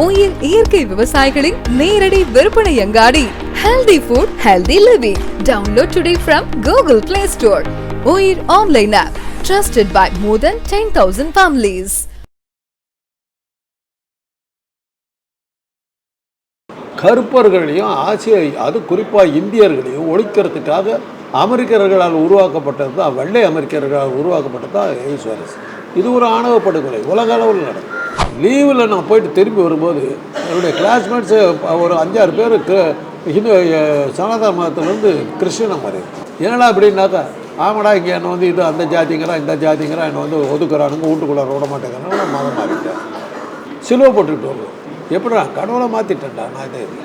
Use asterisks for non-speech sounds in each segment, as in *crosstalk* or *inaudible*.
Oil இயற்கை விவசாயிகளின் நேரடி விற்பனை அங்காடி. Healthy food healthy living download today from Google Play Store oil online app trusted by more than ten thousand families கருப்பர்களையும் ஆசிய அது குறிப்பாக இந்தியர்களையும் ஒழிக்கிறதுக்காக அமெரிக்கர்களால் உருவாக்கப்பட்டது தான் வெள்ளை அமெரிக்கர்களால் உருவாக்கப்பட்டது தான் எய்ட்ஸ் இது ஒரு ஆணவ படுகொலை உலக அளவில் நடக்கும். லீவில் நான் போயிட்டு திரும்பி வரும்போது என்னுடைய கிளாஸ்மேட்ஸு ஒரு அஞ்சாறு பேர் ஹிந்து சனாதன மதத்துலேருந்து கிறிஸ்டின மாதிரி ஏன்னா அப்படின்னாக்கா ஆமாடா இங்கே என்னை வந்து இது அந்த ஜாதிங்கிறா இந்த ஜாதிங்கிறா என்னை வந்து ஒதுக்குறானுங்க வீட்டுக்குள்ளே விட மாட்டேங்கிறாங்க நான் மதம் மாறிட்டேன்? சிலுவை போட்டுக்கிட்டு வருவோம். எப்படிடா கடவுளை மாற்றிட்டேன்டா நான் இது.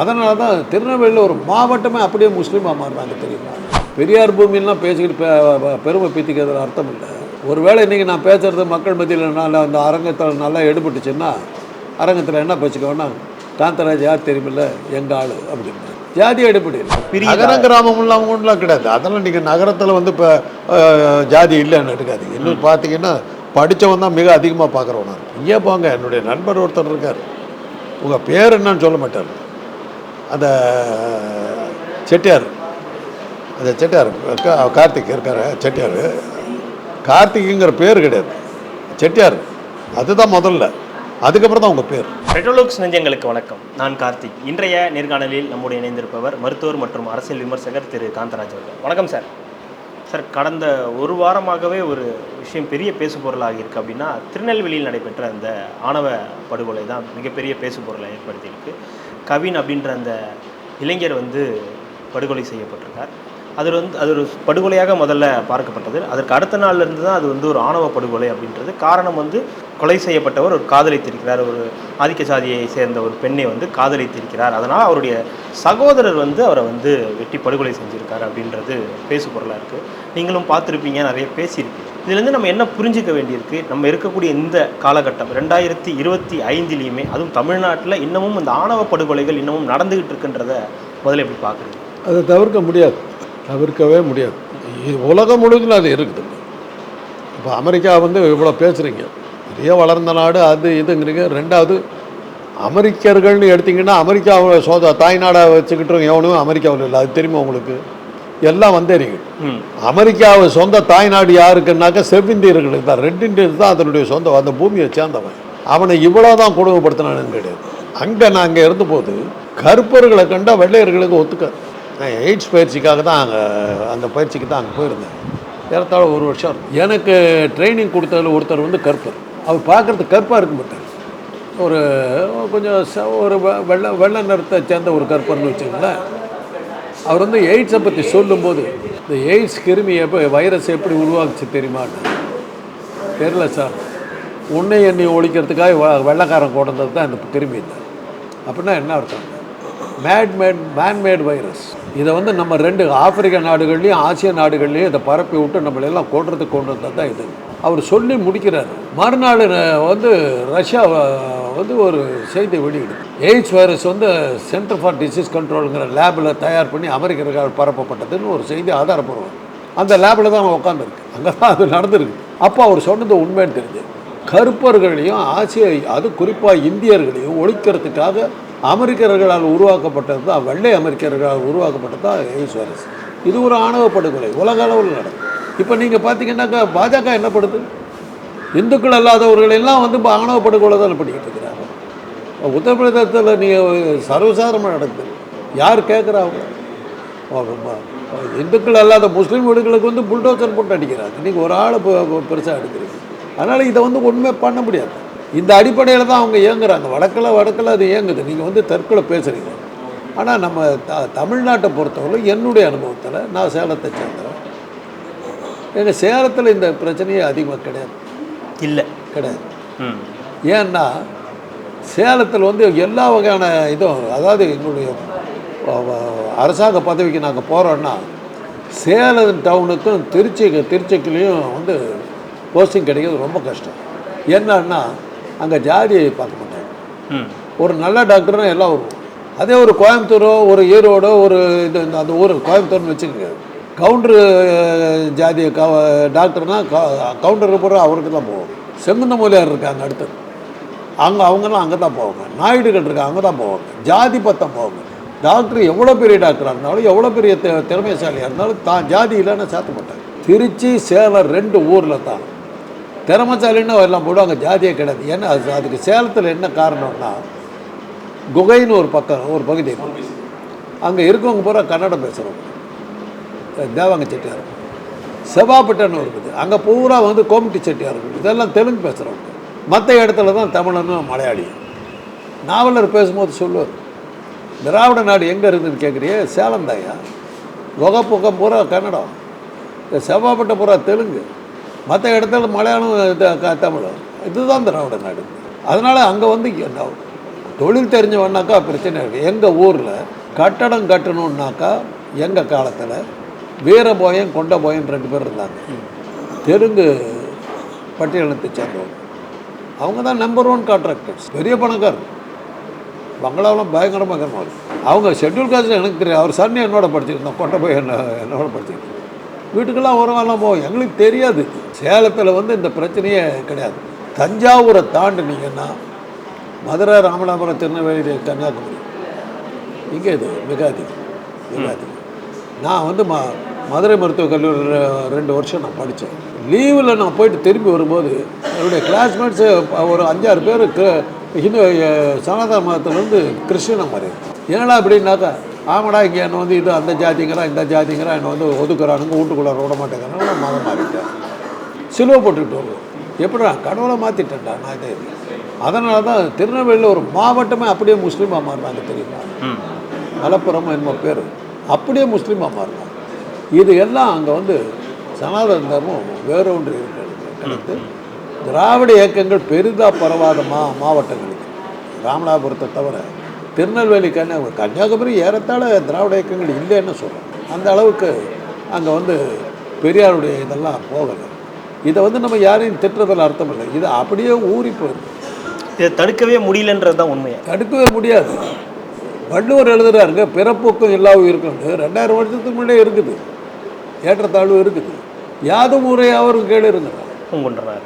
அதனால தான் திருநெல்வேலியில் ஒரு மாவட்டமே அப்படியே முஸ்லீமாக மாறுறாங்க தெரியுமா? பெரியார் பூமியெல்லாம் பேசிக்கிட்டு பெருமை பீத்திக்கிறதுல அர்த்தம் இல்லை. ஒருவேளை இன்றைக்கி நான் பேசுகிறது மக்கள் மத்தியில் நல்லா அந்த அரங்கத்தில் நல்லா எடுபட்டுச்சுன்னா அரங்கத்தில் என்ன பேசிக்கோன்னா காந்தராஜ் யார் தெரியுமில்ல? எங்கள் ஆள் அப்படின்னு ஜாதி அடிப்படை நகர கிராமம் உள்ளவங்கலாம் கிடையாது. அதெல்லாம் நீங்கள் நகரத்தில் வந்து இப்போ ஜாதி இல்லைன்னு எடுக்காதீங்க. இன்னும் பார்த்தீங்கன்னா படித்தவன் தான் மிக அதிகமாக பார்க்குறவனா இங்கே போங்க என்னுடைய நண்பர் ஒருத்தர் இருக்கார். உங்கள் பேர் என்னன்னு சொல்ல மாட்டார். அந்த செட்டியார். அந்த செட்டியார் கா- கார்த்திக் இருக்கார் செட்டியார். கார்த்திகைங்கிற பேர் கிடையாது. செட்டியார். அதுதான் முதல்ல. அதுக்கப்புறம் தான் உங்கள் பேர். பெட்ரோலுக்ஸ் நெஞ்சங்களுக்கு வணக்கம். நான் கார்த்திக். இன்றைய நேர்காணலில் நம்முடைய இணைந்திருப்பவர் மருத்துவர் மற்றும் அரசியல் விமர்சகர் திரு காந்தராஜ் அவர்கள். வணக்கம் சார். சார் கடந்த ஒரு வாரமாகவே ஒரு விஷயம் பெரிய பேசு பொருளாகி அப்படின்னா திருநெல்வேலியில் நடைபெற்ற அந்த ஆணவ படுகொலை தான் மிகப்பெரிய பேசு பொருளை ஏற்படுத்தியிருக்கு கவின் அப்படின்ற அந்த இளைஞர் வந்து படுகொலை செய்யப்பட்டிருக்கார். அது வந்து அது ஒரு படுகொலையாக முதல்ல பார்க்கப்பட்டது. அதற்கு அடுத்த நாள்லேருந்து தான் அது வந்து ஒரு ஆணவ படுகொலை அப்படின்றது. காரணம் வந்து கொலை செய்யப்பட்டவர் ஒரு காதலித்திருக்கிறார். ஒரு ஆதிக்க சாதியை சேர்ந்த ஒரு பெண்ணை வந்து காதலித்திருக்கிறார். அதனால் அவருடைய சகோதரர் வந்து அவரை வந்து வெட்டி படுகொலை செஞ்சுருக்கார் அப்படின்றது பேசு பொருளாக இருக்குது நீங்களும் பார்த்துருப்பீங்க நிறைய பேசியிருப்பீங்க. இதுலேருந்து நம்ம என்ன புரிஞ்சுக்க வேண்டியிருக்கு? நம்ம இருக்கக்கூடிய இந்த காலகட்டம் ரெண்டாயிரத்தி இருபத்தி ஐந்துலேயுமே அதுவும் தமிழ்நாட்டில் இன்னமும் இந்த ஆணவ படுகொலைகள் இன்னமும் நடந்துகிட்டு இருக்குன்றத முதல்ல எப்படி பார்க்குறீங்க? அதை தவிர்க்க முடியாது. தவிர்க்கவே முடியாது. உலகம் முழுவதும் அது இருக்குது. இப்போ அமெரிக்கா வந்து இவ்வளோ பேசுகிறீங்க பெரிய வளர்ந்த நாடு அது இதுங்கிறீங்க. ரெண்டாவது அமெரிக்கர்கள்னு எடுத்தீங்கன்னா அமெரிக்காவை சோத தாய்நாடாக வச்சுக்கிட்டு எவனும் அமெரிக்காவில் இல்லை. அது தெரியுமா உங்களுக்கு? எல்லாம் வந்தேறிங்க அமெரிக்காவை சொந்த தாய்நாடு யாருக்குன்னாக்கா செவ்விந்தியர்களுக்கு தான் ரெட் இந்தியன்ஸ் தான் அதனுடைய சொந்த அந்த பூமியை சேர்ந்தவன். அவனை இவ்வளோ தான் கொடுமைப்படுத்தினானுன்னு கிடையாது. அங்கே நான் அங்கே இருந்தபோது கருப்பர்களை கண்டா வெள்ளையர்களுக்கு ஒத்துக்க நான் எய்ட்ஸ் பயிற்சிக்காக தான் அங்கே அந்த பயிற்சிக்கு தான் அங்கே போயிருந்தேன். ஏறத்தாழ ஒரு வருஷம். இருக்கும். எனக்கு ட்ரைனிங் கொடுத்ததில் ஒருத்தர் வந்து கருப்பர். அவர் பார்க்குறது கருப்பாக இருக்க மாட்டார். ஒரு கொஞ்சம் ச- ஒரு வெள்ள வெள்ளை வெள்ளை நிறத்தை சேர்ந்த ஒரு கருப்பர்னு வச்சுங்களேன் அவர் வந்து எய்ட்ஸை பற்றி சொல்லும்போது இந்த எய்ட்ஸ் கிருமி எப்போ வைரஸ் எப்படி உருவாக்குச்சு தெரியுமான்னு. தெரியல சார். உன்னை எண்ணி ஒழிக்கிறதுக்காக வ- வெள்ளைக்காரன் தான் இந்த கிருமி. இது அப்படின்னா என்ன அர்த்தம்? மேட்மேட் மேன்மேட் வைரஸ் இதை வந்து நம்ம ரெண்டு ஆப்பிரிக்க நாடுகள்லையும் ஆசிய நாடுகள்லையும் இதை பரப்பி விட்டு நம்மளெல்லாம் கொடுறதுக்கு கொண்டு வந்தது தான் இது. அவர் சொல்லி முடிக்கிறார். மறுநாள் வந்து ரஷ்யா வந்து ஒரு செய்தி வெளியிடுது. எய்ட்ஸ் வைரஸ் வந்து சென்டர் ஃபார் டிசீஸ் கண்ட்ரோலுங்கிற லேபில் தயார் பண்ணி அமெரிக்கர்கள் பரப்பப்பட்டதுன்னு ஒரு செய்தி ஆதாரப்பூர்வம். அந்த லேபில் தான் அவன் உட்காந்துருக்கு அங்கே தான் அது நடந்திருக்கு. அப்போ அவர் சொன்னது உண்மைன்னு தெரிஞ்சு கருப்பர்களையும் ஆசிய அது குறிப்பாக இந்தியர்களையும் ஒழிக்கிறதுக்காக அமெரிக்கர்களால் உருவாக்கப்பட்டது தான் வெள்ளை அமெரிக்கர்களால் உருவாக்கப்பட்டது தான் எய்ட்ஸ் வைரஸ் இது ஒரு ஆணவ படுகொலை உலக அளவில் நடக்கும் இப்போ நீங்கள் பார்த்தீங்கன்னாக்கா பாஜக என்ன படுது? இந்துக்கள் அல்லாதவர்கள் எல்லாம் வந்து இப்போ ஆணவ படுகொலை தான் பண்ணிக்கிட்டு இருக்கிறாங்க. உத்தரப்பிரதேசத்தில் நீங்கள் சர்வசாதாரணமாக நடக்குது. யார் கேட்குறாங்க இந்துக்கள் அல்லாத முஸ்லீம் வீடுகளுக்கு வந்து புல்டோசர் போட்டு அடிக்கிறாங்க. நீங்கள் ஒரு ஆள் பெருசாக எடுக்கிறீங்க. அதனால் இதை வந்து ஒன்றுமே பண்ண முடியாது. இந்த அடிப்படையில் தான் அவங்க இயங்குறாங்க. வடக்கில் வடக்கில் அது இயங்குது. நீங்கள் வந்து தற்கொலை பேசுகிறீங்க ஆனால் நம்ம த தமிழ்நாட்டை பொறுத்தவரை என்னுடைய அனுபவத்தில் நான் சேலத்தை சேர்ந்தவன். எங்கள் சேலத்தில் இந்த பிரச்சனையே அதிகமாக கிடையாது. இல்லை. கிடையாது. ஏன்னா சேலத்தில் வந்து எல்லா வகையான இதுவும் அதாவது எங்களுடைய அரசாங்க பதவிக்கு நாங்கள் போகிறோன்னா சேலம் டவுனுக்கும் திருச்சி திருச்சிக்குலேயும் வந்து போஸ்டிங் கிடைக்கிறது ரொம்ப கஷ்டம். என்னன்னா அங்கே ஜாதியை பார்க்க மாட்டாங்க. ஒரு நல்ல டாக்டர்னா எல்லாம் வருவோம் அதே ஒரு கோயம்புத்தூரோ ஒரு ஈரோடோ ஒரு இது இந்த அந்த ஊர் கோயம்புத்தூர்னு வச்சுக்கோங்க. கவுண்டரு ஜாதி க டாக்டர்னா கவுண்டர் பூரா அவருக்கு தான் போவோம். செங்குந்த மூலையார் இருக்காங்க அடுத்தது அங்கே அவங்கெல்லாம் அங்கே தான் போவாங்க. நாயுடுகள் இருக்காங்க அங்கே தான் போவாங்க. ஜாதி பத்தம் போவாங்க. டாக்டர் எவ்வளோ பெரிய டாக்டராக இருந்தாலும் எவ்வளோ பெரிய திறமைசாலியாக இருந்தாலும் தான் ஜாதி இல்லைன்னு சேர்த்த மாட்டாங்க. திருச்சி சேலம் ரெண்டு ஊரில் தான். திறமசாலின்னு எல்லாம் போடுவாங்க ஜாதியே கிடையாது. ஏன்னா அது அதுக்கு சேலத்தில் என்ன காரணம்னா குகைன்னு ஒரு பக்கம் ஒரு பகுதி அங்கே இருக்கவங்க பூரா கன்னடம் பேசுகிறவங்க தேவாங்க செட்டியார். செவ்வாப்பட்டன்னு இருக்குது அங்கே பூரா வந்து கோமட்டி செட்டியார் இருக்குது இதெல்லாம் தெலுங்கு பேசுகிறவங்க மற்ற இடத்துல தான் தமிழனும் மலையாளி. நாவலர் பேசும்போது சொல்லுவார் திராவிட நாடு எங்கே இருக்குதுன்னு கேட்குறியே சேலம் தாயா? குகை புகம் பூரா கன்னடம். செவ்வாப்பட்ட பூரா தெலுங்கு. மற்ற இடத்துல மலையாளம் தமிழ். இதுதான் திராவிட நாடு. அதனால் அங்கே வந்து என்ன தொழில் தெரிஞ்சவன்னாக்கா பிரச்சனை இருக்குது எங்கள் ஊரில் கட்டடம் கட்டணுன்னாக்கா எங்கள் காலத்தில் வீரபோயம் கொண்ட போயம் ரெண்டு பேர் இருந்தாங்க. தெலுங்கு பட்டியலத்தை சேர்ந்தவங்க. அவங்க தான் நம்பர் ஒன் கான்ட்ராக்டர்ஸ் பெரிய பணக்காரர். பங்களாவில் பயங்கரமாக இருக்கும் அவங்க ஷெட்யூல் காஸ்ட் எனக்கு தெரியும் அவர் சன்னி என்னோட படிச்சிருந்தோம் கொண்ட போய் என்ன என்னோட படிச்சிருந்தோம் வீட்டுக்கெல்லாம் உறவெல்லாம் போவோம் எங்களுக்கு தெரியாது. சேலத்தில் வந்து இந்த பிரச்சனையே கிடையாது. தஞ்சாவூரை தாண்டினீங்கன்னா மதுரை ராமநாதபுரம் திருநெல்வேலி கன்னியாகுமரி. இங்கே இது மிகாதி மிகாதி நான் வந்து ம மதுரை மருத்துவக் கல்லூரியில் ரெண்டு வருஷம் நான் படித்தேன். லீவில் நான் போயிட்டு திரும்பி வரும்போது என்னுடைய கிளாஸ்மேட்ஸு ஒரு அஞ்சாறு பேர் ஹிந்து சனாதன மதத்துலேருந்து கிறிஸ்டினை மாதிரி ஏன்னா அப்படின்னாக்கா ஆமாடா இங்கே என்ன வந்து இது அந்த ஜாதிங்கிறான் இந்த ஜாதிங்கிறான் என்னை வந்து ஒதுக்குறானுங்க வீட்டுக்குள்ளே விட மாட்டேங்கிறாங்க. நான் மதம் மாறிட்டேன் சிலுவை போட்டுக்கிட்டு வருவோம் எப்படிடா கடவுளை மாற்றிட்டேன்டா நான் இதை. அதனால தான் திருநெல்வேலியில் ஒரு மாவட்டமே அப்படியே முஸ்லீமாக மாறினாங்க தெரியுமா? மலப்புறம் என்னமோ பேர். அப்படியே முஸ்லீமாக மாறினாங்க. இது எல்லாம் அங்கே வந்து சனாதன தர்மம் வேற ஒன்று இருக்கிறது. கிடைத்து திராவிட இயக்கங்கள் பெரிதாக பரவாத மா மாவட்டங்களுக்கு. ராமநாதபுரத்தை தவிர திருநெல்வேலி கன்னியாகுமரி கன்னியாகுமரி ஏறத்தாழ திராவிட இயக்கங்கள் இல்லைன்னு சொல்கிறோம் அந்த அளவுக்கு அங்கே வந்து பெரியாருடைய இதெல்லாம் போகலை. இதை வந்து நம்ம யாரையும் திட்டுறதில் அர்த்தம் இல்லை. இது அப்படியே ஊறி போயிருக்கு. இதை தடுக்கவே முடியலன்றது தான் உண்மையா? தடுக்கவே முடியாது. வள்ளுவர் எழுதுறாருங்க பிறப்புக்கும் எல்லா உயிருக்கும் ரெண்டாயிரம் வருஷத்துக்கு முன்னாடியே இருக்குது. ஏற்றத்தாழ்வு இருக்குது. யாதும் முறையாவரும் கேடு இருந்தது கொண்டுறாரு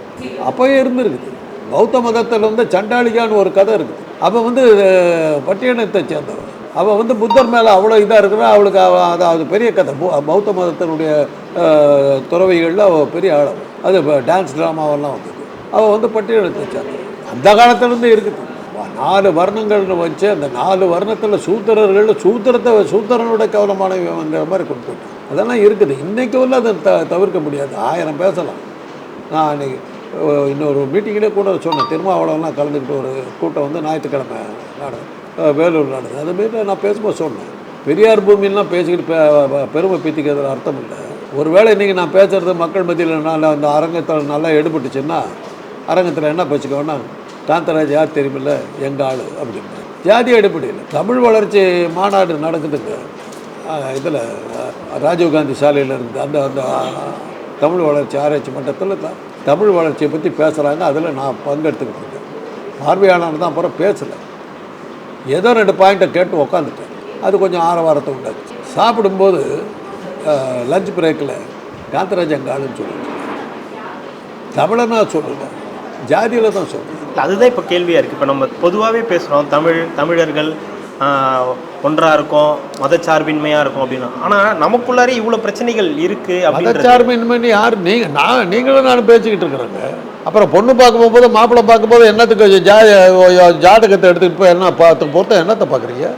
அப்போயே இருந்திருக்குது. பௌத்த மதத்தில் வந்து சண்டாளிகான்னு ஒரு கதை இருக்குது. அவள் வந்து பட்டியலத்தை சேர்ந்தவள் அவள் வந்து புத்தர் மேலே அவ்வளோ இதாக இருக்கிறா அவளுக்கு அவ அதாவது பெரிய கதை. பௌத்த மதத்தினுடைய துறவைகளில் துறவிகளில் அவள் பெரிய ஆளவள் அது இப்போ டான்ஸ் ட்ராமாவெல்லாம் வந்தது. அவள் வந்து பட்டியலத்தை சேர்ந்தவள் அந்த காலத்துலேருந்து இருக்குது. நாலு வர்ணங்கள்னு வச்சு அந்த நாலு வர்ணத்தில் சூத்திரர்கள் சூத்திரத்தை சூத்திரனோட கவனமானவங்கிற மாதிரி கொண்டு அதெல்லாம் இருக்குது. இன்றைக்கு உள்ள அதை த தவிர்க்க முடியாது. ஆயிரம் பேசலாம். நான் அன்றைக்கி இன்னொரு மீட்டிங்கிலே கூட சொன்னேன். திருமாவளவெல்லாம் கலந்துக்கிட்டு ஒரு கூட்டம் வந்து ஞாயிற்றுக்கிழமை நாடு வேலூர் நாடு. அது மாரி நான் பேசும்போது சொன்னேன். பெரியார் பூமியெலாம் பேசிக்கிட்டு பெருமை பீத்திக்கிறதுல அர்த்தம் இல்லை. ஒருவேளை இன்றைக்கி நான் பேசுகிறது மக்கள் மத்தியில் நல்லா அந்த அரங்கத்தில் நல்லா எடுபட்டுச்சுன்னா அரங்கத்தில் என்ன பேசிக்கோன்னா காந்தராஜ் யார் தெரியுமில்ல? எங்கள் ஆள் அப்படின்னு ஜாதி அடிப்படையில் தமிழ் வளர்ச்சி மாநாடு நடக்குதுங்க இதில் ராஜீவ்காந்தி சாலையில் இருந்து அந்த அந்த தமிழ் வளர்ச்சி ஆராய்ச்சி மன்றத்தில் தான் தமிழ் வளர்ச்சியை பற்றி பேசுகிறாங்க அதில் நான் பங்கெடுத்துக்கிட்டு இருக்கேன். பார்வையாளர் தான் அப்புறம் பேசலை. ஏதோ ரெண்டு பாயிண்ட்டை கேட்டு உக்காந்துட்டேன். அது கொஞ்சம் ஆரவாரத்தை உண்டாச்சு. சாப்பிடும்போது லஞ்ச் பிரேக்கில் காந்தராஜன் காடுன்னு ஆளுன்னு சொல்லுவேன் தமிழனா ஜாதியில் தான் சொல்லுவேன் அதுதான் இப்போ கேள்வியாக இருக்குது இப்போ நம்ம பொதுவாகவே பேசுகிறோம் தமிழ் தமிழர்கள் ஒன்றாக இருக்கும் மதச்சார்பின்மையாக இருக்கும் அப்படின்னு. ஆனால் நமக்குள்ளாரே இவ்வளோ பிரச்சனைகள் இருக்குது மதச்சார்பின்மைன்னு யார்? நீங்கள் நான் நீங்களும் நான் பேசிக்கிட்டு இருக்கிறேங்க. அப்புறம் பொண்ணு பார்க்க போகும்போது மாப்பிள்ளை பார்க்கும்போது என்னத்துக்கு ஜா ஜாதகத்தை எடுத்துகிட்டு போய் என்ன பார்த்து பொறுத்த என்னத்தை பார்க்குறீங்க?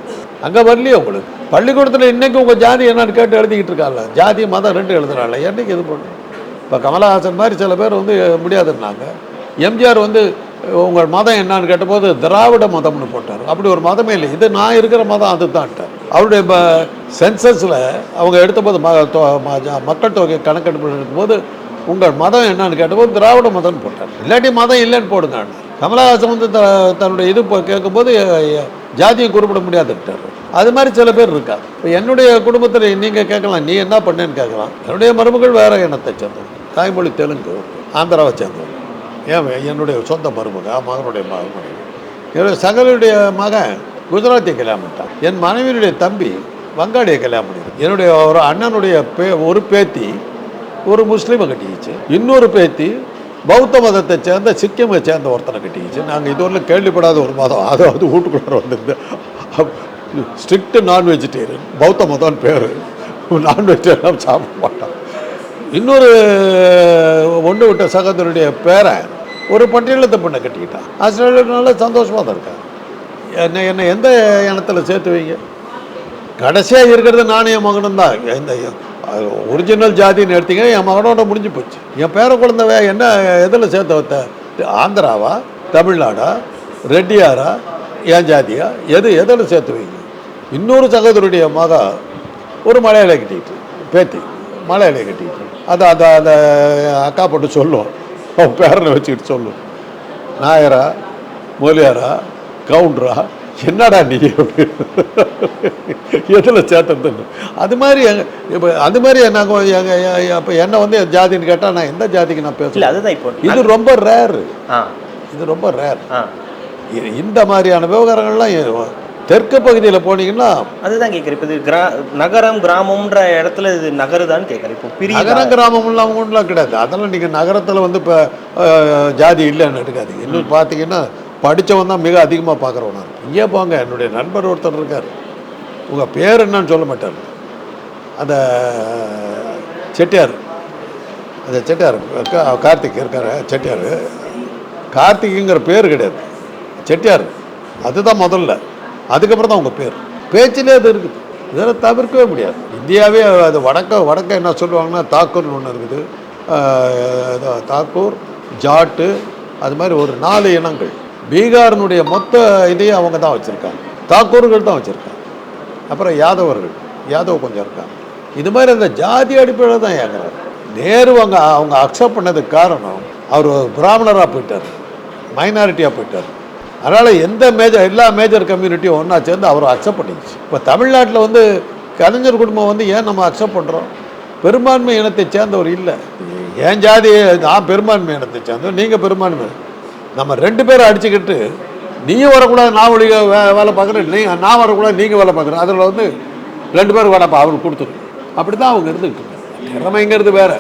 அங்கே வரலையே உங்களுக்கு. பள்ளிக்கூடத்தில் இன்றைக்கி உங்கள் ஜாதி என்னன்னு கேட்டு எழுதிக்கிட்டு இருக்காங்க. ஜாதி மதம் ரெண்டு எழுதுறாள் என்னைக்கு இது பண்ணு இப்போ கமலஹாசன் மாதிரி சில பேர் வந்து முடியாதுன்னாங்க. எம்ஜிஆர் வந்து உங்கள் மதம் என்னன்னு கேட்டபோது திராவிட மதம்னு போட்டார். அப்படி ஒரு மதமே இல்லை. இது நான் இருக்கிற மதம் அதுதான்ட்டார். அவருடைய சென்சஸில் அவங்க எடுத்தபோது ம- ஜ- மக்கள் தொகை கணக்கெடுப்பு எடுக்கும்போது உங்கள் மதம் என்னன்னு கேட்டபோது திராவிட மதம்னு போட்டார். இல்லாட்டி மதம் இல்லைன்னு போடுங்க. கமலஹாசன் வந்து த தன்னுடைய இது இப்போ கேட்கும்போது ஜாதியை குறிப்பிட முடியாதுட்டார் அது மாதிரி சில பேர் இருக்கா இப்போ என்னுடைய குடும்பத்தில் நீங்கள் கேட்கலாம் நீ என்ன பண்ணேன்னு கேட்கலாம். என்னுடைய மருமகள் வேறு இனத்தை சேர்ந்தது தாய்மொழி தெலுங்கு ஆந்திராவை சேர்ந்தவங்க. ஏன் என்னுடைய சொந்த மருமக மகனுடைய மகன் என்னுடைய சகலுடைய மகன் குஜராத்தியை கல்யாணம் பண்ணிட்டான். என் மனைவியினுடைய தம்பி வங்காளியை கல்யாணம் பண்ணிட்டான் என்னுடைய ஒரு அண்ணனுடைய பே ஒரு பேத்தி ஒரு முஸ்லீமை கட்டிக்கிச்சு. இன்னொரு பேத்தி பௌத்த மதத்தை சேர்ந்த சிக்கிமை சேர்ந்த ஒருத்தனை கட்டிக்கிச்சு. நாங்கள் இதுவரையிலும் கேள்விப்படாத ஒரு மதம். அது அது வீட்டுக்குள்ளார வந்திருந்தேன் ஸ்ட்ரிக்ட் நான் வெஜிடேரியன் பௌத்த மதம்னு பேர். நான்வெஜ் வெஜிடேரியன் சாப்பிட மாட்டான். இன்னொரு ஒன்று விட்ட சகோதரனுடைய பேரை ஒரு பட்டியலத்தை பெண்ணை கட்டிக்கிட்டான். ஆஸ்திரேலியா நல்லா சந்தோஷமாக தான் இருக்கேன் என்ன என்ன எந்த இனத்தில் சேர்த்து வைங்க கடைசியாக இருக்கிறது நானும் என் மகனும் தான். இந்த ஒரிஜினல் ஜாதின்னு எடுத்தீங்கன்னா என் மகனோட முடிஞ்சு போச்சு. என் பேர குழந்தை என்ன எதில் சேர்த்து வைத்த? ஆந்திராவா? தமிழ்நாடா? ரெட்டியாரா? என் ஜாதியா? எது எதில் சேர்த்து வைங்க இன்னொரு சகோதரருடைய மக ஒரு மலையாளி கட்டிக்கிட்டு பேத்தி. மலையாளி கட்டிக்கிட்டு அதை அந்த அந்த அக்கா போட்டு சொல்லும். அவன் பேரனை வச்சுக்கிட்டு சொல்லும். நாயரா மொழியாரா கவுண்டரா என்னடா நீ? எதில் சேர்த்ததுன்னு அது மாதிரி எங்க இப்போ அது மாதிரி நாங்கள் எங்கள் அப்போ என்ன வந்து என் ஜாதின்னு கேட்டால் நான் எந்த ஜாதிக்கு நான் பேசுகிறேன் அதுதான் இப்போ இது ரொம்ப ரேரு இது ரொம்ப ரேர் இந்த மாதிரியான விவகாரங்கள்லாம் தெற்கு பகுதியில் போனீங்கன்னா அதுதான் கேட்குறேன் இப்போ இது கிரா நகரம் கிராமம்ன்ற இடத்துல இது நகருதான்னு கேட்குறேன் இப்போ பிரிய நகரம் கிராமம்லாம் ஒன்றும் கிடையாது. அதெல்லாம் நீங்கள் நகரத்தில் வந்து இப்போ ஜாதி இல்லைன்னு எடுக்காதீங்க. இன்னும் பார்த்தீங்கன்னா படித்தவன் தான் மிக அதிகமாக பார்க்குறவனா இங்கே போங்க. என்னுடைய நண்பர் ஒருத்தர் இருக்கார். உங்கள் பேர் என்னன்னு சொல்ல மாட்டார். அந்த செட்டியார். அந்த செட்டியார் கார்த்திக் இருக்கார். செட்டியார். கார்த்திக்குங்கிற பேர் கிடையாது. செட்டியார். அதுதான் முதல்ல. அதுக்கப்புறம் தான் உங்கள் பேர். பேச்சிலே அது இருக்குது. இதெல்லாம் தவிர்க்கவே முடியாது. இந்தியாவே அது வடக்க வடக்க என்ன சொல்லுவாங்கன்னா தாக்கூர்னு ஒன்று இருக்குது. இதோ தாக்கூர் ஜாட்டு அது மாதிரி ஒரு நாலு இனங்கள். பீகாரினுடைய மொத்த இதையும் அவங்க தான் வச்சுருக்காங்க. தாக்கூர்கள் தான் வச்சுருக்காங்க. அப்புறம் யாதவர்கள் யாதவ் கொஞ்சம் இருக்காங்க. இது மாதிரி அந்த ஜாதி அடிப்படையில் தான் ஏங்குறாரு நேரு அவங்க அவங்க அக்செப்ட் பண்ணதுக்கு காரணம் அவர் பிராமணராக போயிட்டார். மைனாரிட்டியாக போயிட்டார். அதனால் எந்த மேஜர் எல்லா மேஜர் கம்யூனிட்டியும் ஒன்றா சேர்ந்து அவர் அக்செப்ட் பண்ணிடுச்சு இப்போ தமிழ்நாட்டில் வந்து கலைஞர் குடும்பம் வந்து ஏன் நம்ம அக்செப்ட் பண்ணுறோம் பெரும்பான்மை இனத்தை சேர்ந்தவர் இல்லை. என் ஜாதி நான் பெரும்பான்மை இனத்தை சேர்ந்தவர் நீங்கள் பெரும்பான்மை. நம்ம ரெண்டு பேரும் அடிச்சுக்கிட்டு நீயும் வரக்கூடாது நான் ஒழிக வே வேலை பார்க்குறேன் நீ நான் வரக்கூடாது நீங்கள் வேலை பார்க்குறேன். அதில் வந்து ரெண்டு பேரும் வேலைப்பா அவருக்கு கொடுத்துரு. அப்படி தான் அவங்க இருந்துக்கிட்டு இருக்காங்க. திறமைங்கிறது வேற.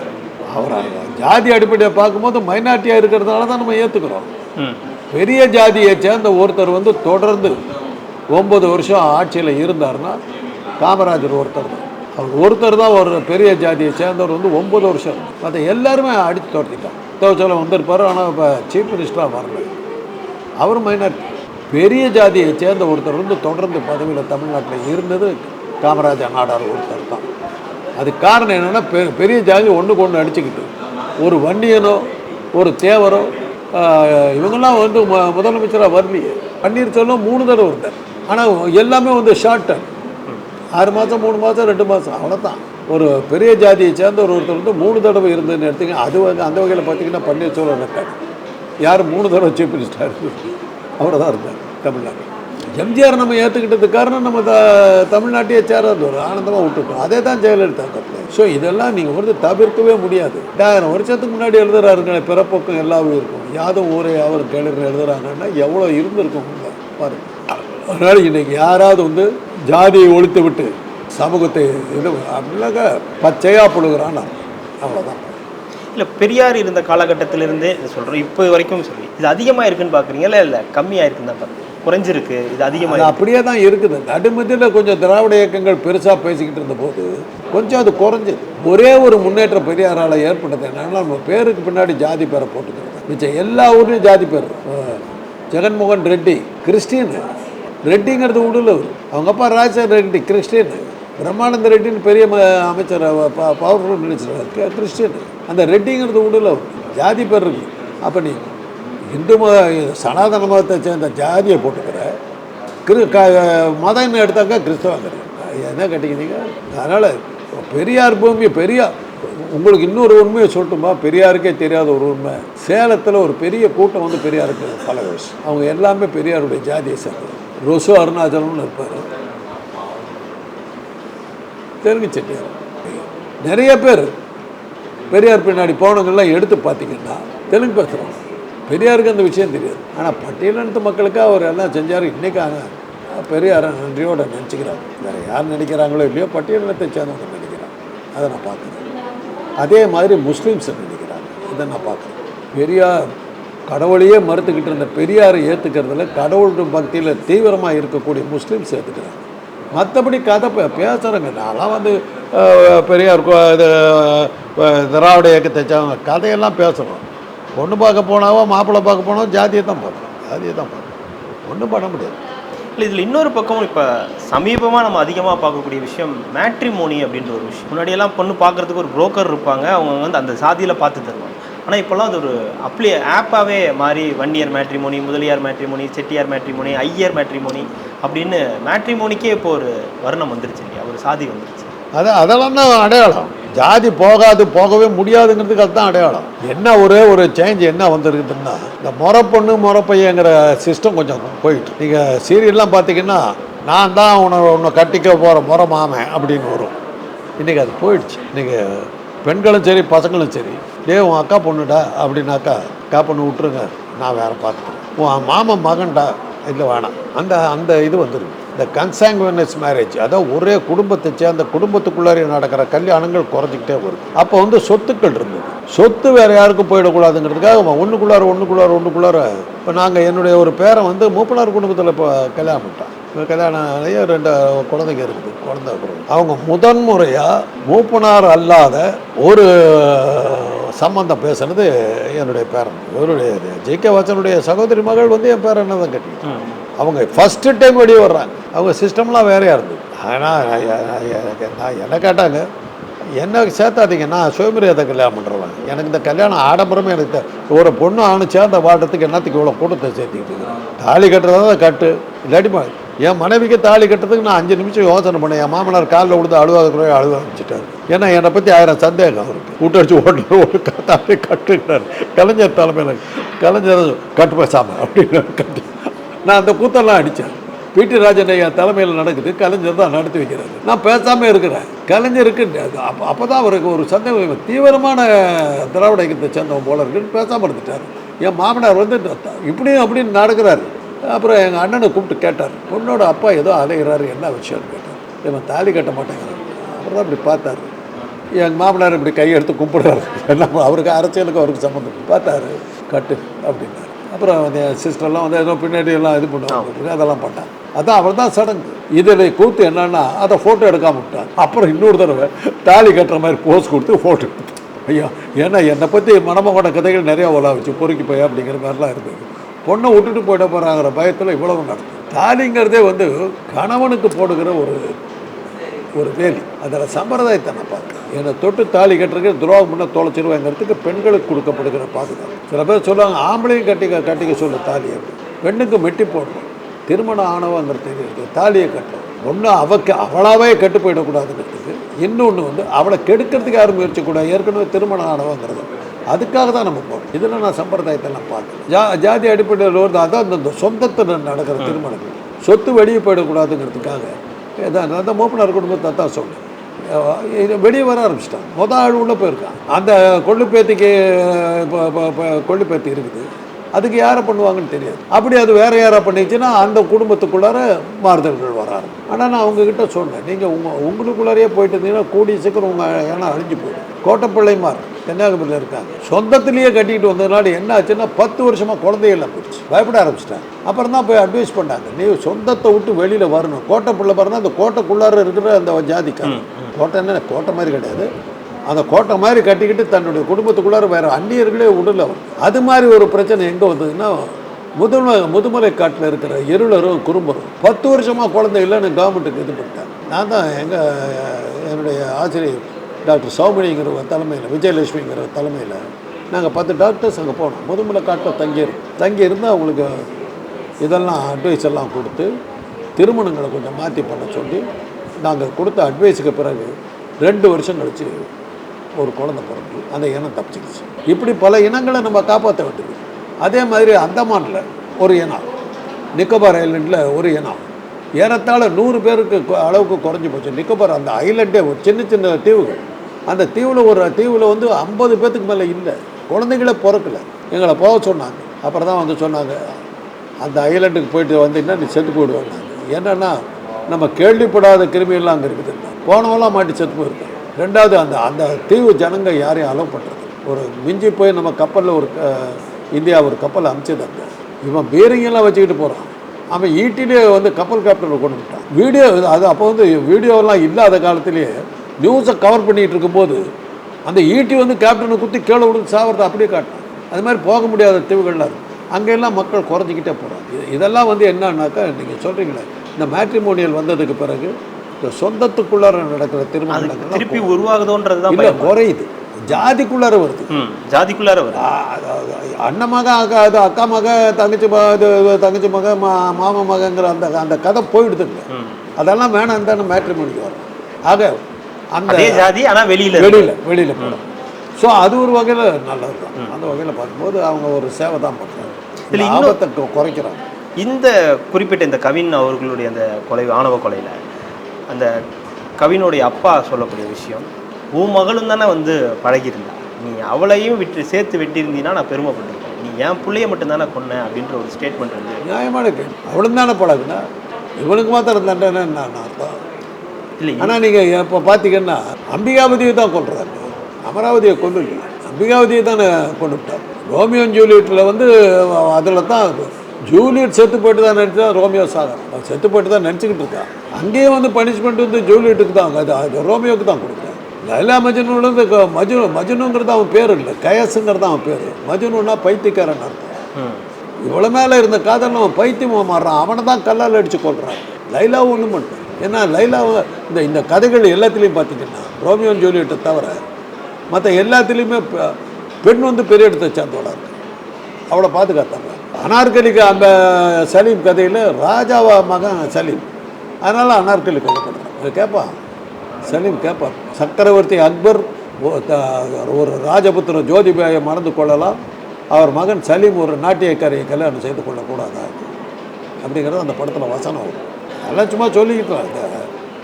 அவர் ஜாதி அடிப்படையை பார்க்கும்போது மைனாரிட்டியாக இருக்கிறதுனால தான் நம்ம ஏற்றுக்கிறோம் பெரிய ஜாதியை சேர்ந்த ஒருத்தர் வந்து தொடர்ந்து ஒம்பது வருஷம் ஆட்சியில் இருந்தாருன்னா காமராஜர் ஒருத்தர் தான். அவர் ஒருத்தர் தான் ஒரு பெரிய ஜாதியை சேர்ந்தவர் வந்து ஒம்பது வருஷம். மற்ற எல்லாருமே அடித்து துரத்திட்டார் தோச்சலம் வந்திருப்பார் ஆனால் இப்போ சீஃப் மினிஸ்டராக வரல. அவர் மைனாரிட்டி பெரிய ஜாதியை சேர்ந்த ஒருத்தர் வந்து தொடர்ந்து பதவியில் தமிழ்நாட்டில் இருந்தது காமராஜர் நாடார் ஒருத்தர் தான். அதுக்கு காரணம் என்னென்னா பெ பெரிய ஜாதி ஒன்றுக்கு ஒன்று அடிச்சுக்கிட்டு ஒரு வண்டியனோ ஒரு தேவரோ இவங்கெல்லாம் வந்து மு முதலமைச்சராக வரலையே. பன்னீர்செல்வம் மூணு தடவை இருந்தார் ஆனால் எல்லாமே வந்து ஷார்ட் டர்ம் ஆறு மாதம் மூணு மாதம் ரெண்டு மாதம் அவ்வளோதான் ஒரு பெரிய ஜாதியை சேர்ந்த ஒரு ஒருத்தர் வந்து மூணு தடவை இருந்ததுன்னு எடுத்தீங்க அது வந்து அந்த வகையில் பார்த்தீங்கன்னா பன்னீர்செல்வம் இருக்கார். யார் மூணு தடவை சீஃப் மினிஸ்டர் இருந்தார்? அவர் தான் இருந்தார் தமிழ்நாடு எம்ஜிஆர் நம்ம ஏற்றுக்கிட்டதுக்கு காரணம் நம்ம த தமிழ்நாட்டையே சேராது ஒரு ஆனந்தமாக விட்டுட்டோம் அதே தான் ஜெயலலிதா தப்பு ஸோ இதெல்லாம் நீங்கள் வந்து தவிர்க்கவே முடியாது. ரெண்டாயிரம் வருஷத்துக்கு முன்னாடி எழுதுறாருங்களே பிறப்பக்கம் எல்லா இருக்கும் யாதும் ஊரே அவர் கேளுங்க எழுதுறாங்கன்னா எவ்வளோ இருந்திருக்கும் உள்ள பாருங்க. அதனால் இன்றைக்கி யாராவது வந்து ஜாதியை ஒழித்து விட்டு சமூகத்தை இது அப்படின்னாக்க பச்சையாக புழுகிறான் அவ்வளோதான் இல்லை பெரியார் இருந்த காலகட்டத்திலிருந்தே சொல்கிறோம் இப்போ வரைக்கும் சொல்லி. இது அதிகமாக இருக்குன்னு பார்க்குறீங்களா இல்லை கம்மியாக இருக்குன்னு தான் பார்க்குறீங்க குறைஞ்சிருக்கு. இது அதிகமாக அது அப்படியே தான் இருக்குது. நடுமத்தியில் கொஞ்சம் திராவிட இயக்கங்கள் பெருசாக பேசிக்கிட்டு இருந்தபோது கொஞ்சம் அது குறைஞ்சது ஒரே ஒரு முன்னேற்றம் பெரியாரால் ஏற்பட்டது என்னன்னா நம்ம பேருக்கு பின்னாடி ஜாதி பேரை போட்டுக்கிறது. மிச்சம் எல்லா ஊர்லேயும் ஜாதி பேர். ஜெகன்மோகன் ரெட்டி கிறிஸ்டின் ரெட்டிங்கிறது உடல் அவர் அவங்க அப்பா ராஜசேகர் ரெட்டி கிறிஸ்டின் பிரம்மானந்த ரெட்டின்னு பெரிய அமைச்சர் பவர்ஃபுல் மினிஸ்டர். கிறிஸ்டின் அந்த ரெட்டிங்கிறது உடல் அவர் ஜாதி பேர் இருக்கு. அப்போ நீ இந்து மத சனாதன மதத்தை சேர்ந்த ஜாதியை போட்டுக்கிற கிரு க மதம்னு எடுத்தாக்கா கிறிஸ்தவங்கிறது. என்ன கேட்டீங்க அதனால் பெரியார் பூமி பெரியார் உங்களுக்கு இன்னொரு உண்மையை சொல்லட்டுமா? பெரியாருக்கே தெரியாத ஒரு உண்மை. சேலத்தில் ஒரு பெரிய கூட்டம் வந்து பெரியாருக்கு ஃபாலோவர்ஸ் அவங்க எல்லாமே பெரியாருடைய ஜாதியை சேர்ந்தது ரொசு அருணாச்சலம்னு இருப்பார். தெலுங்கு செட்டியார். நிறைய பேர் பெரியார் பின்னாடி போனவங்கெல்லாம் எடுத்து பார்த்தீங்கன்னா தெலுங்கு பேசுகிறோம் பெரியாருக்கு அந்த விஷயம் தெரியாது. ஆனால் பட்டியலினத்து மக்களுக்கு அவர் எல்லாம் செஞ்சார். இன்றைக்காக பெரியாரை நன்றியோட நினச்சிக்கிறாங்க வேறு யார் நினைக்கிறாங்களோ இல்லையோ பட்டியலினத்தை சேர்ந்தவங்க நினைக்கிறாங்க அதை நான் பார்க்குறேன். அதே மாதிரி முஸ்லீம்ஸை நினைக்கிறாங்க. இதை நான் பார்க்குறேன். பெரியார் கடவுளையே மறுத்துக்கிட்டு இருந்த பெரியாரை ஏற்றுக்கிறதுல கடவுள் பக்தியில் தீவிரமாக இருக்கக்கூடிய முஸ்லீம்ஸ் ஏற்றுக்கிறாங்க மற்றபடி கதை பே பேசுகிறேங்க நான்லாம் வந்து பெரியார் கோ- இது திராவிட இயக்கத்தை கதையெல்லாம் பேசுகிறோம் பொண்ணு பார்க்க போனாவோ மாப்பிள்ளை பார்க்க போனாவோ ஜாதியை தான் பார்க்கணும் ஜாதியை தான் பார்க்கணும் ஒன்றும் பண்ண முடியாது. இல்லை இதில் இன்னொரு பக்கம் இப்போ சமீபமாக நம்ம அதிகமாக பார்க்கக்கூடிய விஷயம் மேட்ரிமோனி அப்படின்ற ஒரு விஷயம். முன்னாடியெல்லாம் பொண்ணு பார்க்கறதுக்கு ஒரு புரோக்கர் இருப்பாங்க அவங்க வந்து அந்த சாதியில் பார்த்து தருவாங்க. ஆனால் இப்போல்லாம் அது ஒரு அப்ளி ஆப்பாகவே மாறி Vanniyar matrimony Mudaliar matrimony Chettiar matrimony Iyer matrimony அப்படின்னு மேட்ரிமோனிக்கே இப்போ ஒரு வர்ணம் வந்துருச்சு இல்லையா? ஒரு சாதி வந்துருச்சு. அது அதெல்லாம் தான் அடையாளம். ஜாதி போகாது போகவே முடியாதுங்கிறதுக்கு அதுதான் அடையாளம். என்ன ஒரே ஒரு சேஞ்ச் என்ன வந்திருக்குதுன்னா இந்த முறப்பொண்ணு பொண்ணு சிஸ்டம் கொஞ்சம் போயிட்டு. நீங்கள் சீரியல்லாம் பார்த்தீங்கன்னா நான் தான் உன்னை உன்னை கட்டிக்க போகிற முறை மாமன் அப்படின்னு வரும். இன்றைக்கி அது போயிடுச்சு. இன்றைக்கி பெண்களும் சரி பசங்களும் சரி டே உன் அக்கா பொண்ணுடா அப்படின்னாக்கா அக்கா பொண்ணு விட்டுருங்க நான் வேறு பார்த்துக்கிறேன். உன் மாமன் மகன்டா இல்லை வேணாம். அந்த அந்த இது வந்துருக்கு இந்த கன்சாங்குவனஸ் மேரேஜ் அதாவது ஒரே குடும்பத்தை சேர்ந்த குடும்பத்துக்குள்ளாரே நடக்கிற கல்யாணங்கள் குறைஞ்சிக்கிட்டே வருது. அப்போ வந்து சொத்துக்கள் இருந்தது. சொத்து வேறு யாருக்கும் போயிடக்கூடாதுங்கிறதுக்காக ஒன்றுக்குள்ளார ஒன்றுக்குள்ளார ஒன்றுக்குள்ளார இப்போ நாங்கள் என்னுடைய ஒரு பேரை வந்து மூப்பனார் குடும்பத்தில் இப்போ கல்யாணம் பண்ணிட்டோம் இப்போ கல்யாணம் ரெண்டு குழந்தைங்க இருக்குது குழந்தை அவங்க முதன்முறையாக மூப்பனார் அல்லாத ஒரு சம்பந்தம் பேசுனது என்னுடைய பேரன். இவருடைய ஜே கே வாசனுடைய சகோதரி மகள் வந்து என் பேரனை தான் கட்டி அவங்க ஃபஸ்ட்டு டைம் வெளியே வர்றாங்க. அவங்க சிஸ்டம்லாம் வேறையாக இருந்தது. ஆனால் நான் என்ன கேட்டாங்க என்ன சேர்த்தாதீங்க நான் சுயமரியாதை கல்யாணம் பண்ணுறவன் எனக்கு இந்த கல்யாணம் ஆடம்பரமே எனக்கு ஒரு பொண்ணு ஆணு சேர்ந்த வாட்டத்துக்கு என்னத்துக்கு இவ்வளோ கூட்டத்தை சேர்த்துக்கிட்டு இருக்கிறேன். தாலி கட்டுறதா தான் கட்டு. இல்லாட்டிமா என் மனைவிக்கு தாலி கட்டுறதுக்கு நான் அஞ்சு நிமிஷம் யோசனை பண்ணேன். என் மாமனார் காலில் விழுந்து அழுவாத கூட அழுவ ஆரம்பிச்சிட்டார். ஏன்னா என்னை பற்றி ஆயிரம் சந்தேகம் அவருக்கு. கூட்டடிச்சு ஓட்டு ஒரு தாலி கட்டுகிறார் கலைஞர் தலைமையில் கலைஞர் கட்டு பேசாமல் அப்படின்னு கட்டி நான் அந்த கூத்தெல்லாம் அடித்தேன் பிடி ராஜன் ஐயா தலைமையில் நடக்குது கலைஞர் தான் நடத்தி வைக்கிறாரு நான் பேசாமல் இருக்கிறேன். கலைஞருக்கு அப்போ அப்போ தான் அவருக்கு ஒரு சந்தேகம் தீவிரமான திராவிட இயக்கத்தை சேர்ந்தவன் போல இருக்குன்னு பேசாமல் இருந்துட்டார். என் மாமனார் வந்து இப்படியும் அப்படின்னு நடக்கிறாரு. அப்புறம் எங்கள் அண்ணனை கூப்பிட்டு கேட்டார். பொண்ணோட அப்பா ஏதோ அலைகிறாரு என்ன விஷயம்னு கேட்டார். இவன் தாலி கட்ட மாட்டேங்கிறார் அப்புறம் தான் இப்படி பார்த்தாரு. எங்கள் மாமனார் இப்படி கையெடுத்து கும்பிடுறாரு. *laughs* என்ன அவருக்கு அரசியலுக்கு அவருக்கு சம்மந்தம். பார்த்தாரு. கட்டு அப்படின்னாரு. அப்புறம் என் சிஸ்டர்லாம் வந்து ஏதோ பின்னாடி எல்லாம் இது பண்ணுவாங்க. அதெல்லாம் பண்ணாங்க அதான் அவர் தான் சடங்கு. இதில் கூத்து என்னன்னா அதை ஃபோட்டோ எடுக்காம விட்டார் அப்புறம் இன்னொரு தடவை தாலி கட்டுற மாதிரி போஸ் கொடுத்து ஃபோட்டோ ஐயா ஏன்னா என்னை பற்றி மணமகோட கதைகள் நிறையா உலா வச்சு பொறுக்கி போய் அப்படிங்கிற மாதிரிலாம் இருந்தது. பொண்ணை விட்டுட்டு போயிட போகிறாங்கிற பயத்தில் இவ்வளவு நடக்கும் தாலிங்கிறதே வந்து கணவனுக்கு போடுகிற ஒரு ஒரு வேலி. அதில் சம்பிரதாயத்தை நான் பார்க்குறேன் என்னை தொட்டு தாலி கட்டுறதுக்கு துரோகம் பண்ண தொலைச்சிருவாங்கிறதுக்கு பெண்களுக்கு கொடுக்கப்படுகிற பாதுகாப்பு. சில பேர் சொல்லுவாங்க ஆம்பளையும் கட்டிக்க கட்டிக்க சொல்லு தாலி அப்படி. பெண்ணுக்கு மெட்டி போடணும். திருமணம் ஆனவங்கிறது இருக்கு. தாலியை கட்டணும். ஒன்று அவக்கு அவளாவே கெட்டு போயிடக்கூடாதுங்கிறதுக்கு. இன்னொன்று வந்து அவளை கெடுக்கிறதுக்கு யாரும் முயற்சி கூட ஏற்கனவே திருமணம் ஆனவங்கிறது. அதுக்காக தான் நம்ம போகிறோம் இதில் நான் சம்பிரதாயத்தை நான் பார்க்குறேன் ஜா ஜாதி அடிப்படையில் வருது அதான் இந்த- இந்த சொந்தத்தில் நடக்கிற திருமணங்கள். சொத்து வெளியே போயிடக்கூடாதுங்கிறதுக்காக இதான் அந்த மூப்பனார் குடும்பத்தை தான் சொன்னேன் வெளியே வர ஆரம்பிச்சிட்டான். மொதல் ஆள் உள்ளே போயிருக்கான். அந்த கொள்ளுப்பேத்திக்கு கொள்ளுப்பேத்தி இருக்குது. அதுக்கு யாரை பண்ணுவாங்கன்னு தெரியாது. அப்படி அது வேற யாரா பண்ணிச்சுன்னா அந்த குடும்பத்துக்குள்ளார மாறுதல்கள் வர ஆரம்பிக்கும். ஆனால் நான் உங்ககிட்ட சொன்னேன் நீங்கள் உங்கள் உங்களுக்குள்ளாரையே போயிட்டு இருந்தீங்கன்னா கூடிய சீக்கிரம் உங்கள் ஏன்னா அழிஞ்சு போயிடும். கோட்டப்பிள்ளைமார் கன்னியாகுமரியில் இருக்காங்க. சொந்தத்திலேயே கட்டிக்கிட்டு வந்ததுனால என்ன ஆச்சுன்னா பத்து வருஷமாக குழந்தைகள போயிடுச்சு. பயப்பட ஆரம்பிச்சிட்டாங்க. அப்புறம் தான் போய் அட்வைஸ் பண்ணாங்க நீ சொந்தத்தை விட்டு வெளியில் வரணும். கோட்டை பிள்ளை பாருன்னா அந்த கோட்டைக்குள்ளார இருக்கிற அந்த ஜாதிக்காரன். கோட்டை என்ன கோட்டை மாதிரி கிடையாது. அந்த கோட்டை மாதிரி கட்டிக்கிட்டு தன்னுடைய குடும்பத்துக்குள்ளார வேறு அந்நியர்களே உடல அது மாதிரி ஒரு பிரச்சனை எங்கே வந்ததுன்னா முதுமலை முதுமலை காட்டில் இருக்கிற இருளரும் குறும்பரும். பத்து வருஷமாக குழந்தை இல்லைன்னு கவர்மெண்ட்டுக்கு இது பண்ணிட்டாங்க. நான் தான் எங்கள் என்னுடைய ஆசிரியர் டாக்டர் சௌமணிங்கிற தலைமையில் விஜயலட்சுமிங்கிற தலைமையில் நாங்கள் பத்து டாக்டர்ஸ் அங்கே போனோம். முதுமலை காட்டில் தங்கியிருக்கோம் தங்கியிருந்தால் அவங்களுக்கு இதெல்லாம் அட்வைஸ் எல்லாம் கொடுத்து திருமணங்களை கொஞ்சம் மாற்றி பண்ண சொல்லி நாங்கள் கொடுத்த அட்வைஸுக்கு பிறகு ரெண்டு வருஷம் கழிச்சு ஒரு குழந்தை பிறந்து அந்த இனம் தப்பிச்சிடுச்சு. இப்படி பல இனங்களை நம்ம காப்பாற்ற வேண்டியது. அதே மாதிரி அந்தமானில் ஒரு இனம் நிக்கோபார் ஐலண்டில் ஒரு இனம். ஏறத்தாழ நூறு பேருக்கு அளவுக்கு குறைஞ்சி போச்சு. நிக்கோபார் அந்த ஐலண்டே ஒரு சின்ன சின்ன தீவுகள். அந்த தீவில் ஒரு தீவில் வந்து ஐம்பது பேர்த்துக்கு மேலே இல்லை. குழந்தைங்களே பிறக்கல. எங்களை போக சொன்னாங்க. அப்புறம் தான் வந்து சொன்னாங்க அந்த ஐலண்டுக்கு போயிட்டு வந்தீங்கன்னா நீ செத்து போயிடுவாங்க என்னென்னா நம்ம கேள்விப்படாத கிருமியெல்லாம் அங்கே இருக்குது. போனவெல்லாம் மாட்டி செத்து போயிருக்கோம் ரெண்டாவது அந்த அந்த தீவு ஜனங்க யாரையும் அலோவ் பண்ணுறது ஒரு மிஞ்சி போய் நம்ம கப்பலில் ஒரு க- இந்தியா ஒரு கப்பல் அனுப்பிச்சதாங்க இவன் பேரிங்கெல்லாம் வச்சுக்கிட்டு போகிறான் அவன் ஈட்டிலே வந்து கப்பல் கேப்டனில் கொண்டு விட்டான் வீடியோ அது அப்போ வந்து வீடியோலாம் இல்லாத காலத்திலேயே நியூஸை கவர் பண்ணிகிட்டு இருக்கும்போது அந்த ஈட்டி வந்து கேப்டனை குத்தி கீழே விழுந்து சாவரத்தை அப்படியே காட்டினான் அது மாதிரி போக முடியாத தீவுகள்லாம் இருக்கு. அங்கெல்லாம் மக்கள் குறைஞ்சிக்கிட்டே போகிறாங்க இது இதெல்லாம் வந்து என்னன்னாக்கா நீங்கள் சொல்கிறீங்களே இந்த மேட்ரிமோனியல் வந்ததுக்கு பிறகு சொந்தத்துக்குள்ளார நடக்கிற திருமணங்கள் திருப்பி உருவாகுதோன்றது தான் இல்லை குறையுது. ஜாதிக்குள்ளார வருது. ஜாதிக்குள்ளார அண்ணன் மக அக்கா அது அக்கா மக தங்கச்சி தங்கச்சி மக மா மாமா மகங்கிற அந்த அந்த கதை போயிடுதுங்க அதெல்லாம் வேணாம் தானே மேட்ரிமோனிக்கு வரும். ஆக அந்த ஜாதி ஆனா வெளியில. வெளியில் வெளியில் போடும். ஸோ அது ஒரு வகையில் நல்லது தான். அந்த வகையில் பார்க்கும்போது அவங்க ஒரு சேவை தான் பண்ணுறாங்க இதுல ஆபத்தை குறைக்கிறாங்க. இந்த குறிப்பிட்ட இந்த கவின் அவர்களுடைய அந்த கொலை ஆணவ கொலையில் அந்த கவினுடைய அப்பா சொல்லக்கூடிய விஷயம் உன் மகளும் தானே வந்து பழகியிருந்தா. நீ அவளையும் விட்டு சேர்த்து வெட்டியிருந்தீன்னா நான் பெருமைப்பட்டிருப்பேன். நீ என் பிள்ளைய மட்டும் தானே கொன்ன அப்படின்ற ஒரு ஸ்டேட்மெண்ட் வந்து நியாயமான கேள்வி. அவளும் தானே பழகுனா? இவனுக்கு மாத்திரம் தண்டனை என்ன அர்த்தம்? இல்லை ஆனால் நீங்கள் இப்போ பார்த்தீங்கன்னா அம்பிகாவதியை தான் கொல்றாங்க அமராவதியை கொண்டு அம்பிகாவதியை தானே கொண்டு விட்டார் ரோமியோ ஜூலியட்டில் வந்து அதில் தான் ஜூலியட் செத்து போயிட்டு தான் நினச்சா ரோமியோ சாகர். செத்து போயிட்டு தான் நினச்சிக்கிட்டு இருக்கான் அங்கேயே வந்து பனிஷ்மெண்ட் வந்து ஜூலியட்டுக்கு தான் அது ரோமியோக்கு தான் கொடுக்குறேன் லைலா மஜ்னூல இருந்து க- மஜ்னு மஜ்னுங்கிறது அவன் பேர் இல்லை கயசுங்கிறது அவன் பேர். மஜ்னுன்னா பைத்தியக்காரன் அர்த்தம். இவ்வளோ மேலே இருந்த காதல் அவன் பைத்தியமாக மாறுறான் அவனை தான் கல்லால் அடித்து கொள்றான் லைலாவும் ஒன்றும் பண்ணல. ஏன்னா லைலாவை இந்த இந்த கதைகள் எல்லாத்துலேயும் பார்த்தீங்கன்னா ரோமியோ ஜூலியட்டை தவிர மற்ற எல்லாத்துலேயுமே பெண் வந்து பெரிய இடத்தை சேர்ந்தோட இருக்கு. அவளை பாதுகாத்தாங்க. அனார்கலிக்கு அந்த சலீம் கதையில் ராஜாவா மகன் சலீம். அதனால் அனார்கலி கொல்லப்படுறான் இதை கேட்பான் சலீம் கேட்பார் சக்கரவர்த்தி அக்பர் த- ஒரு ராஜபுத்திர ஜோதிபாயை மறந்து கொள்ளலாம். அவர் மகன் சலீம் ஒரு நாட்டியக்காரியை கல்யாணம் செய்து கொள்ளக்கூடாதா? அப்படிங்கிறது அந்த படத்தில் வசனம் வரும். அதெல்லாம் சும்மா சொல்லிக்கிட்டு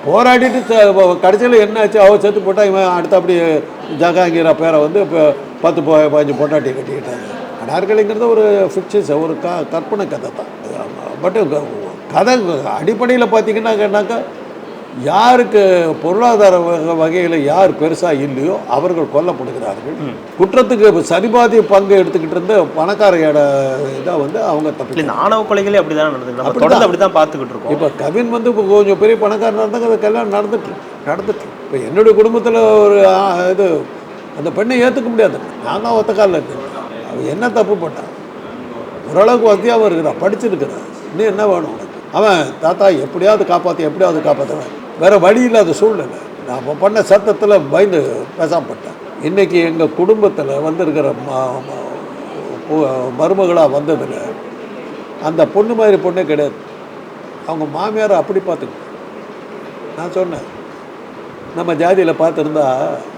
போராடிட்டு கடைசியில் என்னாச்சு அவள் செத்து போட்டால் இவன் அடுத்த அப்படி ஜகாங்கீரா பேரை வந்து இப்போ பத்து போ பதினஞ்சு பொண்டாட்டி கட்டிக்கிட்டாங்க. அனார்கலிங்கிறது ஒரு ஃபிக்ஷன்ஸ் ஒரு க கற்பனை கதை தான் பட்டு கதை அடிப்படையில் பார்த்தீங்கன்னா கேட்டாக்கா யாருக்கு பொருளாதார வகையில் யார் பெருசாக இல்லையோ அவர்கள் கொல்லப்படுகிறார்கள். குற்றத்துக்கு சரிபாதி பங்கு எடுத்துக்கிட்டு இருந்த பணக்காரையோட இதை வந்து அவங்க தப்பி இந்த ஆணவ கொலைகளே அப்படிதான் நடந்தது நம்ம அப்படிதான். தொடர்ந்து அப்படிதான் பார்த்துக்கிட்டு இருக்கோம். இப்போ கவின் வந்து இப்போ கொஞ்சம் பெரிய பணக்காரனாக இருந்தாங்க அது கல்யாணம் நடந்துட்டு. நடந்துட்டு. இப்போ என்னுடைய குடும்பத்தில் ஒரு இது அந்த பெண்ணை ஏற்றுக்க முடியாது. தான் ஒத்த காலில் இருக்கேன். அவன் என்ன தப்பு பண்ணான் ஓரளவுக்கு வசதியாகவும் இருக்கிறான் படிச்சிருக்கிறான் இன்னும் என்ன வேணும்? அவன் தாத்தா எப்படியாவது காப்பாற்ற எப்படியாவது காப்பாற்றுவேன் வேறு வழி இல்லாத சூழ்நிலை. நான் அப்போ பண்ண சத்தத்தில் பயந்து பேசப்பட்டேன் இன்றைக்கி எங்கள் குடும்பத்தில் வந்திருக்கிற மருமகளாக வந்ததில் அந்த பொண்ணு மாதிரி பொண்ணே கிடையாது. அவங்க மாமியாரை அப்படி பார்த்துக்கிட்டு நான் சொன்னேன் நம்ம ஜாதியில் பார்த்துருந்தா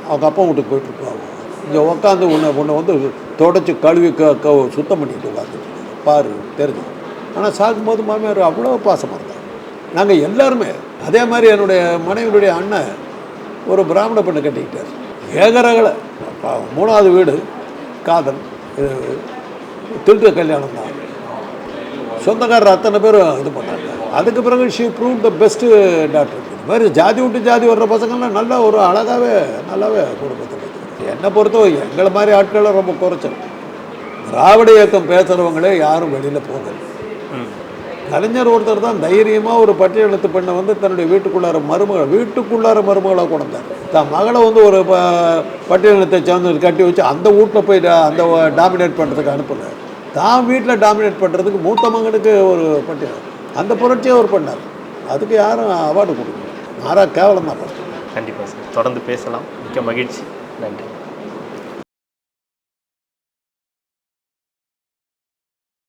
அவங்க அப்பா வீட்டுக்கு போயிட்டுருப்பாங்க இங்கே உட்காந்து உன்னை உன்னை வந்து தொடச்சி கழுவி க க சுத்தம் பண்ணிட்டு உட்காந்துட்டு பாரு தெரிஞ்சு ஆனால் சாகும்போது மாமியார் அவ்வளோ பாசமாக இருந்தாங்க. நாங்கள் எல்லாருமே அதே மாதிரி என்னுடைய மனைவியுடைய அண்ணன் ஒரு பிராமண பெண்ணை கட்டிக்கிட்டார். ஏகரகலை. மூணாவது வீடு காதல். இது திருட்டு கல்யாணம் தான். சொந்தக்காரர் அத்தனை பேரும் இது பண்ணாங்க. அதுக்கு பிறகு she prove the best doctor இது மாதிரி ஜாதி விட்டு ஜாதி வர்ற பசங்கள்லாம் நல்லா ஒரு அழகாகவே நல்லாவே குடும்பத்தில் என்னை பொறுத்தவரை எங்களை மாதிரி ஆட்களை ரொம்ப குறைச்சல் திராவிட இயக்கம் பேசுகிறவங்களே யாரும் வெளியில் போகலை. கலைஞர் ஒருத்தர் தான் தைரியமாக ஒரு பட்டியலத்து பெண்ணை வந்து தன்னுடைய வீட்டுக்குள்ளார மருமகள் வீட்டுக்குள்ளார மருமகளாக கொண்டார். தான் மகளை வந்து ஒரு ப பட்டியலத்தை சேர்ந்து கட்டி வச்சு அந்த வீட்டில் போய் அந்த டாமினேட் பண்ணுறதுக்கு அனுப்பலை தான் வீட்டில் டாமினேட் பண்ணுறதுக்கு மூத்த மகனுக்கு ஒரு பட்டியல். அந்த புரட்சியை அவர் பண்ணார். அதுக்கு யாரும் அவார்டு கொடுக்கல. மாறா கேவலம் தான் கண்டிப்பாக சார். தொடர்ந்து பேசலாம். மிக்க மகிழ்ச்சி. நன்றி.